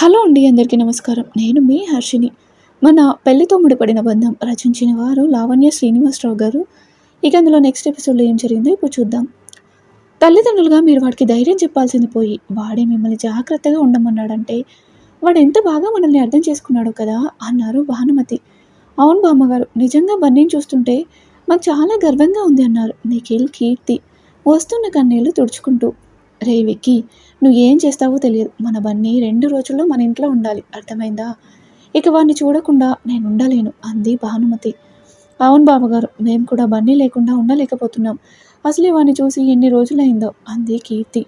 Hello అండి అందరికీ నమస్కారం. నేను మీ హర్షిని మన పెళ్ళితో ముడిపడిన బంధం రచించిన వారు లావణ్య శ్రీనివాసరావు గారు. ఇక అందులో నెక్స్ట్ ఎపిసోడ్లో ఏం జరిగిందో ఇప్పుడు చూద్దాం. తల్లిదండ్రులుగా మీరు వాడికి ధైర్యం చెప్పాల్సింది పోయి వాడే మిమ్మల్ని జాగ్రత్తగా ఉండమన్నాడంటే వాడు ఎంత బాగా మనల్ని అర్థం చేసుకున్నాడో కదా అన్నారు భానుమతి. అవును బామ్మగారు నిజంగా బన్నీని చూస్తుంటే మాకు చాలా గర్వంగా ఉంది అన్నారు నిఖిల్ కీర్తి. వస్తున్న కన్నీళ్ళు తుడుచుకుంటూ రే విక్కీ నువ్వు ఏం చేస్తావో తెలియదు. మన బన్నీ రెండు రోజుల్లో మన ఇంట్లో ఉండాలి. అర్థమైందా? ఇక వాడిని చూడకుండా నేను ఉండలేను అంది భానుమతి. అవును బావగారు మేము కూడా బన్నీ లేకుండా ఉండలేకపోతున్నాం. అసలే వాడిని చూసి ఎన్ని రోజులైందో అంది కీర్తి.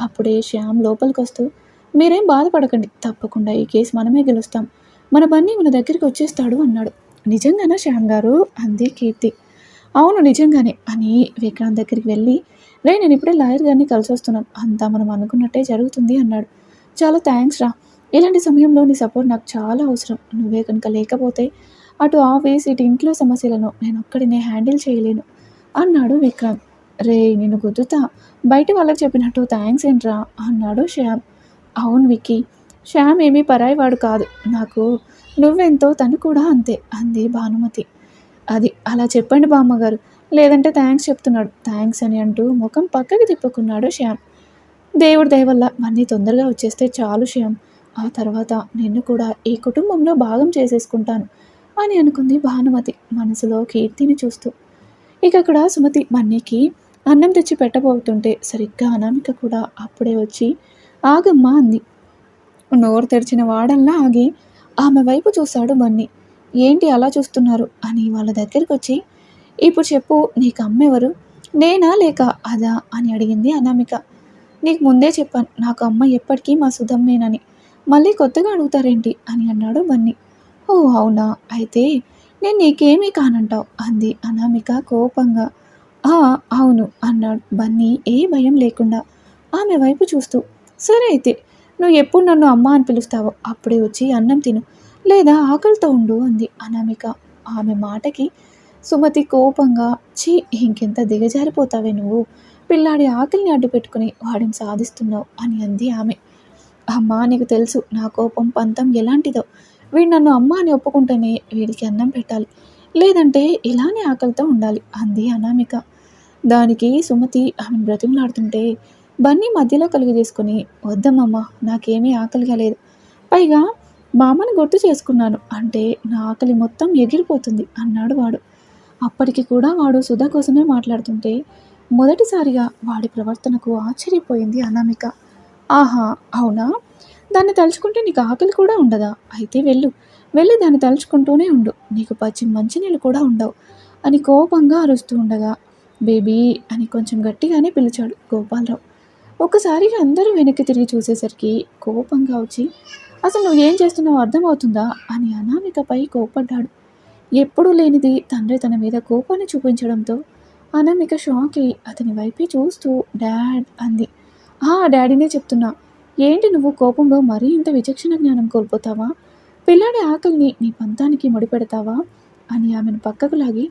అప్పుడే శ్యామ్ లోపలికి వస్తూ మీరేం బాధపడకండి తప్పకుండా ఈ కేసు మనమే గెలుస్తాం. మన బన్నీ మన దగ్గరికి వచ్చేస్తాడు అన్నాడు. నిజంగానా శ్యామ్ గారు? అంది కీర్తి. అవును నిజంగానే అని విక్రాంత్ దగ్గరికి వెళ్ళి రే నేను ఇప్పుడే లాయర్ గారిని కలిసి వస్తున్నాను అంతా మనం అనుకున్నట్టే జరుగుతుంది అన్నాడు. చాలా థ్యాంక్స్ రా. ఇలాంటి సమయంలో నీ సపోర్ట్ నాకు చాలా అవసరం. నువ్వే కనుక లేకపోతే అటు ఆఫీస్ ఇటు ఇంట్లో సమస్యలను నేను ఒక్కడినే హ్యాండిల్ చేయలేను అన్నాడు విక్రాంత్ రే నేను గుద్దుతా? బయట వాళ్ళకి చెప్పినట్టు థ్యాంక్స్ ఏంట్రా? అన్నాడు శ్యామ్. అవును విక్కీ. శ్యామ్ ఏమీ పరాయివాడు కాదు. నాకు నువ్వెంతో తను కూడా అంతే అంది భానుమతి. అది అలా చెప్పండి బామ్మగారు. లేదంటే థ్యాంక్స్ చెప్తున్నాడు. థ్యాంక్స్ అని అంటూ ముఖం పక్కకి తిప్పుకున్నాడు శ్యామ్. దేవుడి దయవల్ల మన్ని తొందరగా వచ్చేస్తే చాలు శ్యామ్. ఆ తర్వాత నిన్ను కూడా ఈ కుటుంబంలో భాగం చేసేసుకుంటాను అని అనుకుంది భానుమతి మనసులో కీర్తిని చూస్తూ. ఇక అక్కడ సుమతి మన్నీకి అన్నం తెచ్చి పెట్టబోతుంటే సరిగ్గా అనామిక కూడా అప్పుడే వచ్చి ఆగమ్మ అంది. నోరు తెరిచిన వాడల్లా ఆగి ఆమె వైపు చూశాడు మన్ని. ఏంటి అలా చూస్తున్నారు? అని వాళ్ళ దగ్గరికి వచ్చి ఇప్పుడు చెప్పు నీకు అమ్మెవరు నేనా లేక అదా అని అడిగింది అనామిక. నీకు ముందే చెప్పాను నాకు అమ్మ ఎప్పటికీ మా సుధమ్మేనని. మళ్ళీ కొత్తగా అడుగుతారేంటి అని అన్నాడు బన్నీ. ఓ అవునా? అయితే నేను నీకేమీ కానంటావు? అంది అనామిక కోపంగా. ఆ అవును అన్నాడు బన్నీ ఏ భయం లేకుండా. ఆమె వైపు చూస్తూ. సరే అయితే నువ్వు ఎప్పుడు నన్ను అమ్మ అని పిలుస్తావో అప్పుడే వచ్చి అన్నం తిను లేదా ఆకలితో ఉండు అంది అనామిక. ఆమె మాటకి సుమతి కోపంగా చీ ఇంకెంత దిగజారిపోతావే నువ్వు? పిల్లాడి ఆకలిని అడ్డు పెట్టుకుని వాడిని సాధిస్తున్నావు అని అంది ఆమె. అమ్మా నీకు తెలుసు నా కోపం పంతం ఎలాంటిదో. వీడు నన్ను అమ్మ అని ఒప్పుకుంటేనే వీడికి అన్నం పెట్టాలి. లేదంటే ఇలానే ఆకలితో ఉండాలి అంది అనామిక. దానికి సుమతి ఆమెను బ్రతిమలాడుతుంటే బన్నీ మధ్యలో కలుగు చేసుకుని వద్దమ్మమ్మ నాకేమీ ఆకలిగా లేదు. పైగా మామని గుర్తు చేసుకున్నాను అంటే నా ఆకలి మొత్తం ఎగిరిపోతుంది అన్నాడు వాడు. అప్పటికి కూడా వాడు సుధా కోసమే మాట్లాడుతుంటే మొదటిసారిగా వాడి ప్రవర్తనకు ఆశ్చర్యపోయింది అనామిక. ఆహా అవునా? దాన్ని తలుచుకుంటే నీకు ఆకలి కూడా ఉండదా? అయితే వెళ్ళు. వెళ్ళి దాన్ని తలుచుకుంటూనే ఉండు. నీకు పచ్చి మంచినీళ్ళు కూడా ఉండవు అని కోపంగా అరుస్తూ ఉండగా బేబీ అని కొంచెం గట్టిగానే పిలిచాడు గోపాలరావు. ఒక్కసారిగా అందరూ వెనక్కి తిరిగి చూసేసరికి కోపంగా వచ్చి అసలు నువ్వు ఏం చేస్తున్నావు అర్థమవుతుందా? అని అనామికపై కోపడ్డాడు. ఎప్పుడూ లేనిది తండ్రి తన మీద కోపాన్ని చూపించడంతో అనామిక షాక్ అయి అతని వైపే చూస్తూ డాడ్ అంది. ఆ డాడీనే చెప్తున్నా. ఏంటి నువ్వు కోపంలో మరీ ఇంత విచక్షణ జ్ఞానం కోల్పోతావా? పిల్లాడి ఆకలిని నీ పంతానికి ముడిపెడతావా అని ఆమెను పక్కకు లాగి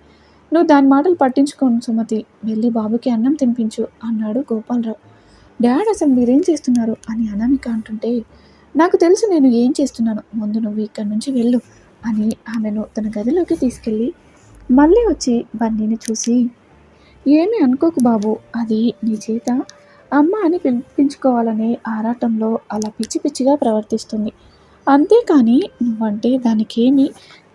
నువ్వు దాని మాటలు పట్టించుకోను సుమతి. వెళ్ళి బాబుకి అన్నం తినిపించు అన్నాడు గోపాలరావు. డాడ్ అసలు మీరేం చేస్తున్నారు? అని అనామిక అంటుంటే నాకు తెలుసు నేను ఏం చేస్తున్నాను. ముందు నువ్వు ఇక్కడి నుంచి వెళ్ళు. అని ఆమెను తన గదిలోకి తీసుకెళ్ళి మళ్ళీ వచ్చి బన్నీని చూసి ఏమీ అనుకోకు బాబు అది నీ చేత అమ్మ అని పిలిపించుకోవాలనే ఆరాటంలో అలా పిచ్చి పిచ్చిగా ప్రవర్తిస్తుంది. అంతేకాని నువ్వంటే దానికేమీ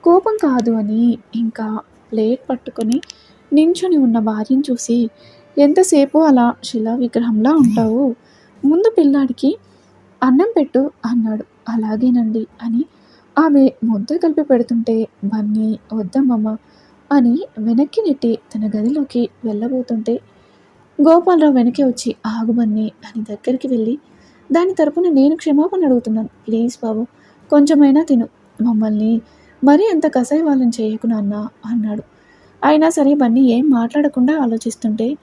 కోపం కాదు అని ఇంకా ప్లేట్ పట్టుకొని నించుని ఉన్న భార్యను చూసి ఎంతసేపు అలా శిలా విగ్రహంలా ఉంటావు? ముందు పిల్లాడికి అన్నం పెట్టు అన్నాడు. అలాగేనండి అని ఆమె ముద్ద కలిపి పెడుతుంటే బన్నీ వద్దమ్మమ్మ అని వెనక్కి నెట్టి తన గదిలోకి వెళ్ళబోతుంటే గోపాలరావు వెనక్కి వచ్చి ఆగు అని దగ్గరికి వెళ్ళి దాని తరపున నేను క్షమాపణ అడుగుతున్నాను. ప్లీజ్ బాబు కొంచెమైనా తిను. మమ్మల్ని మరీ అంత కసాయి వాళ్ళని చేయకు నాన్న అన్నాడు. అయినా సరే బన్నీ ఏం మాట్లాడకుండా ఆలోచిస్తుంటే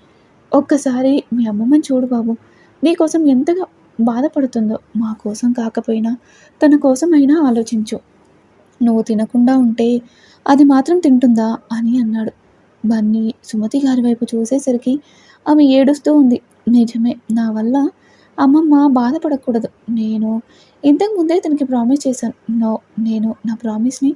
ఒక్కసారి మీ అమ్మమ్మని చూడు బాబు. నీకోసం ఎంతగా బాధపడుతుందో మా కోసం కాకపోయినా తన కోసమైనా ఆలోచించు. నువ్వు తినకుండా ఉంటే అది మాత్రం తింటుందా అని అన్నాడు. బన్నీ సుమతి గారి వైపు చూసేసరికి ఆమె ఏడుస్తూ ఉంది. నిజమే నా వల్ల అమ్మమ్మ బాధపడకూడదు. నేను ఇంతకుముందే తనకి ప్రామిస్ చేశాను. నో నేను నా ప్రామిస్ని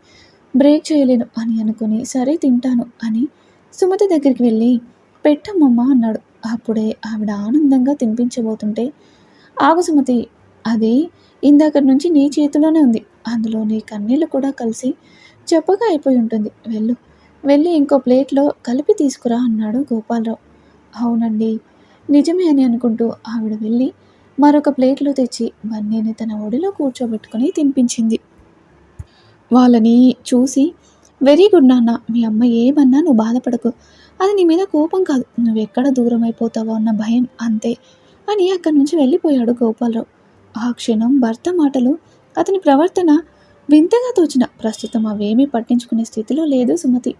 బ్రేక్ చేయలేను అని అనుకుని సరే తింటాను అని సుమతి దగ్గరికి వెళ్ళి పెట్టమ్మమ్మ అన్నాడు. అప్పుడే ఆవిడ ఆనందంగా తినిపించబోతుంటే ఆగు సుమతి అది ఇందాక నుంచి నీ చేతిలోనే ఉంది. అందులో నీ కన్నీళ్ళు కూడా కలిసి చెప్పగా అయిపోయి ఉంటుంది. వెళ్ళు. వెళ్ళి ఇంకో ప్లేట్లో కలిపి తీసుకురా అన్నాడు గోపాలరావు. అవునండి. నిజమే అని అనుకుంటూ ఆవిడ వెళ్ళి మరొక ప్లేట్లో తెచ్చి బన్నీని తన ఒడిలో కూర్చోబెట్టుకుని తినిపించింది. వాళ్ళని చూసి వెరీ గుడ్ నాన్న మీ అమ్మ ఏమన్నా నువ్వు బాధపడకు. అది నీ మీద కోపం కాదు. నువ్వు ఎక్కడ దూరం అయిపోతావో అన్న భయం అంతే. అని అక్కడి నుంచి వెళ్ళిపోయాడు గోపాలరావు. ఆ క్షణం భర్త మాటలు అతని ప్రవర్తన వింతగా తోచిన. ప్రస్తుతం అవేమీ పట్టించుకునే స్థితిలో లేదు సుమతి.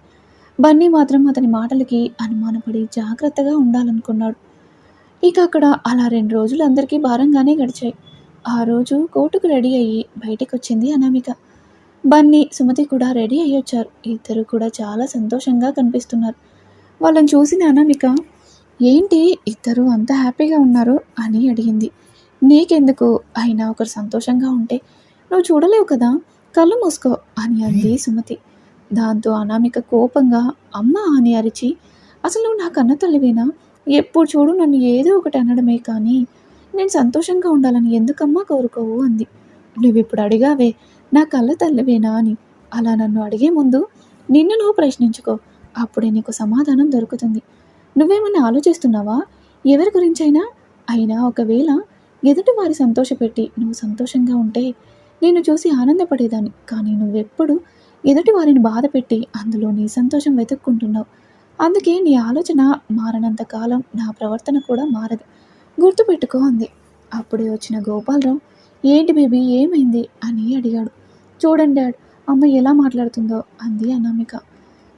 బన్నీ మాత్రం అతని మాటలకి అనుమానపడి జాగ్రత్తగా ఉండాలనుకున్నాడు. ఇక అక్కడ అలా రెండు రోజులు అందరికీ భారంగానే గడిచాయి. ఆ రోజు కోర్టుకు రెడీ అయ్యి బయటికి వచ్చింది అనామిక. బన్నీ సుమతి కూడా రెడీ అయ్యి వచ్చారు. ఇద్దరు కూడా చాలా సంతోషంగా కనిపిస్తున్నారు. వాళ్ళని చూసిన అనామిక ఏంటి ఇద్దరు అంత హ్యాపీగా ఉన్నారు అని అడిగింది. నీకెందుకు? అయినా ఒకరు సంతోషంగా ఉంటే నువ్వు చూడలేవు కదా? కళ్ళు మూసుకో అని అంది సుమతి. దాంతో అనామిక కోపంగా అమ్మ అని అరిచి అసలు నువ్వు నా కన్న తల్లివేనా? ఎప్పుడు చూడు నన్ను ఏదో ఒకటి అనడమే కానీ నేను సంతోషంగా ఉండాలని ఎందుకమ్మా కోరుకోవు? అంది. నువ్వు ఇప్పుడు అడిగావే నా కళ్ళ తల్లివేనా అని? అలా నన్ను అడిగే ముందు నిన్ను నువ్వు ప్రశ్నించుకో అప్పుడే నీకు సమాధానం దొరుకుతుంది. నువ్వేమన్నా ఆలోచిస్తున్నావా? ఎవరి గురించైనా? అయినా ఒకవేళ ఎదుటి వారి సంతోషపెట్టి నువ్వు సంతోషంగా ఉంటే నేను చూసి ఆనందపడేదాన్ని. కానీ నువ్వెప్పుడు ఎదుటి వారిని బాధ పెట్టి అందులో నీ సంతోషం వెతుక్కుంటున్నావు. అందుకే నీ ఆలోచన మారనంత కాలం నా ప్రవర్తన కూడా మారదు. గుర్తుపెట్టుకో అంది. అప్పుడే వచ్చిన గోపాలరావు ఏంటి బేబీ ఏమైంది? అని అడిగాడు. చూడండి డాడ్ అమ్మ ఎలా మాట్లాడుతుందో అంది అనామిక.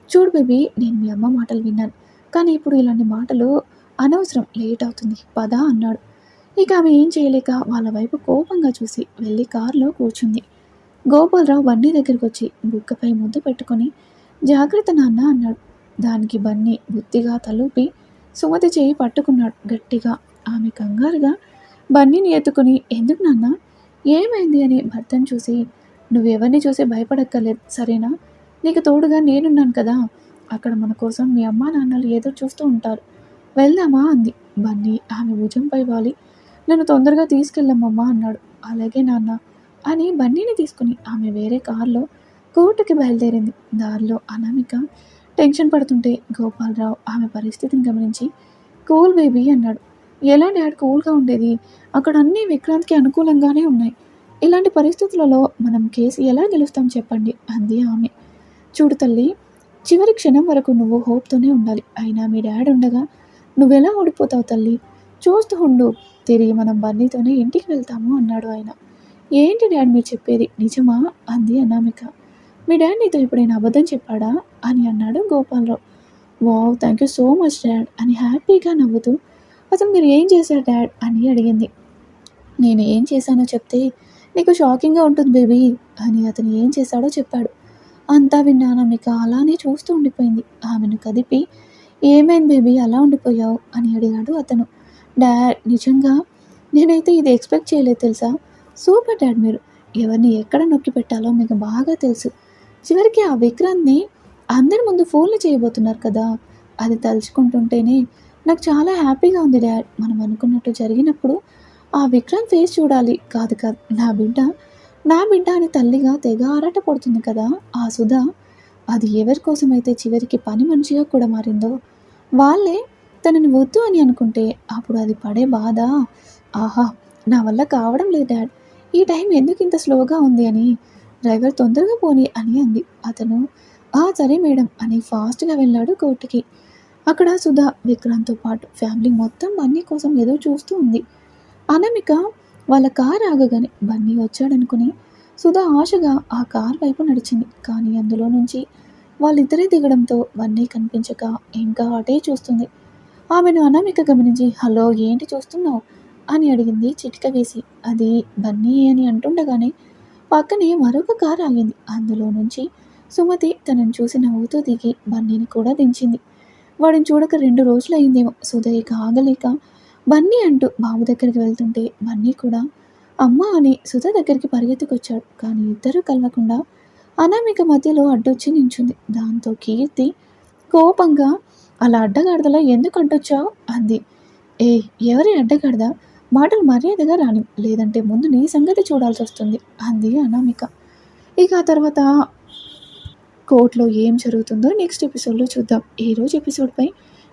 చూడు బేబీ నేను మీ అమ్మ మాటలు విన్నాను. కానీ ఇప్పుడు ఇలాంటి మాటలు అనవసరం లేట్ అవుతుంది. పద అన్నాడు. ఇక ఆమె ఏం చేయలేక వాళ్ళ వైపు కోపంగా చూసి వెళ్ళి కారులో కూర్చుంది. గోపాలరావు బన్నీ దగ్గరికి వచ్చి బుక్కపై ముద్దు పెట్టుకొని జాగ్రత్త నాన్న అన్నాడు. దానికి బన్నీ బుద్ధిగా తలూపి సుమతి చేయి పట్టుకున్నాడు గట్టిగా. ఆమె కంగారుగా బన్నీని ఎత్తుకుని ఎందుకు నాన్న? ఏమైంది? అని భర్తను చూసి నువ్వెవరిని చూసి భయపడక్కర్లేదు. సరేనా? నీకు తోడుగా నేనున్నాను కదా. అక్కడ మన కోసం మీ అమ్మా నాన్నలు ఎదురు చూస్తూ ఉంటారు. వెళ్దామా? అంది. బన్నీ ఆమె భుజంపై వాలి. నన్ను తొందరగా తీసుకెళ్ళమ్మమ్మా అన్నాడు. అలాగే నాన్న అని బన్నీని తీసుకుని ఆమె వేరే కారులో కోర్టుకి బయలుదేరింది. దారిలో అనామిక టెన్షన్ పడుతుంటే గోపాలరావు ఆమె పరిస్థితిని గమనించి కూల్ బేబీ అన్నాడు. ఎలా డాడ్ కూల్గా ఉండేది? అక్కడ అన్ని విక్రాంత్కి అనుకూలంగానే ఉన్నాయి. ఇలాంటి పరిస్థితులలో మనం కేసు ఎలా గెలుస్తాం చెప్పండి అంది ఆమె. చూడు తల్లి చివరి క్షణం వరకు నువ్వు హోప్తోనే ఉండాలి. అయినా మీ డాడ్ ఉండగా నువ్వెలా ఓడిపోతావు తల్లి? చూస్తూ ఉండు. తిరిగి మనం బన్నీతోనే ఇంటికి వెళ్తాము అన్నాడు ఆయన. ఏంటి డాడ్ మీరు చెప్పేది? నిజమా? అంది అనామిక. మీ డాడ్ నీతో ఎప్పుడైనా అబద్ధం చెప్పాడా? అని అన్నాడు Gopalarao. Wow thank you so much dad అని హ్యాపీగా నవ్వుతూ అసలు మీరు ఏం చేశారు డాడ్? అని అడిగింది. నేను ఏం చేశానో చెప్తే నీకు షాకింగ్గా ఉంటుంది బేబీ అని అతను ఏం చేశాడో చెప్పాడు. అంతా విన్నాను మీకు? అలానే చూస్తూ ఉండిపోయింది. ఆమెను కదిపి ఏమైంది బేబీ? అలా ఉండిపోయావు? అని అడిగాడు అతను. డాడ్ నిజంగా? నేనైతే ఇది ఎక్స్పెక్ట్ చేయలేదు తెలుసా? సూపర్ డాడ్ మీరు. ఎవరిని ఎక్కడ నొక్కి పెట్టాలో మీకు బాగా తెలుసు. చివరికి ఆ విక్రాంత్ని అందరి ముందు ఫోన్లు చేయబోతున్నారు కదా? అది తలుచుకుంటుంటేనే నాకు చాలా హ్యాపీగా ఉంది డాడ్. మనం అనుకున్నట్టు జరిగినప్పుడు ఆ విక్రాంత్ ఫేస్ చూడాలి. కాదు కాదు నా బిడ్డ నా బిడ్డ అని తల్లిగా తెగ ఆరాట పడుతుంది కదా? ఆ సుధా అది ఎవరి కోసమైతే చివరికి పని మనిషిగా కూడా మారిందో? వాళ్ళే తనని వద్దు అని అనుకుంటే అప్పుడు అది పడే బాధ. ఆహా నా వల్ల కావడం లేదు డాడ్. ఈ టైం ఎందుకు ఇంత స్లోగా ఉంది అని డ్రైవర్ తొందరగా పోని అని అంది. అతను ఆ సరే మేడం అని ఫాస్ట్గా వెళ్ళాడు కోర్టుకి. అక్కడ సుధా విక్రాంత్తో పాటు ఫ్యామిలీ మొత్తం బన్నీ కోసం ఏదో చూస్తూ ఉంది. అనమిక వాళ్ళ కార్ ఆగగానే బన్నీ వచ్చాడనుకుని సుధా ఆశగా ఆ కార్ వైపు నడిచింది. కానీ అందులో నుంచి వాళ్ళిద్దరే దిగడంతో బన్నీ కనిపించక ఇంకా అటే చూస్తుంది. ఆమెను అనామిక గమనించి హలో ఏంటి చూస్తున్నావు? అని అడిగింది చిటిక వేసి. అది బన్నీ అని అంటుండగానే పక్కనే మరొక కారు ఆగింది. అందులో నుంచి సుమతి తనను చూసి నవ్వుతూ దిగి బన్నీని కూడా దించింది. వాడిని చూడక రెండు రోజులు అయిందేమో ఇక ఆగలేక బన్నీ అంటూ బాబు దగ్గరికి వెళ్తుంటే బన్నీ కూడా అమ్మ అని సుధ దగ్గరికి పరిగెత్తుకొచ్చాడు. కానీ ఇద్దరూ కలవకుండా అనామిక మధ్యలో అడ్డొచ్చి నించుంది. దాంతో కీర్తి కోపంగా అలా అడ్డగాడదలా ఎందుకు అడ్డొచ్చావు? అంది. ఏ ఎవరి అడ్డగాడదా? మాటలు మర్యాదగా రాని లేదంటే ముందు నీ సంగతి చూడాల్సి వస్తుంది అంది అనామిక. ఇక ఆ తర్వాత కోర్టులో ఏం జరుగుతుందో నెక్స్ట్ ఎపిసోడ్లో చూద్దాం. ఈరోజు రోజు ఎపిసోడ్పై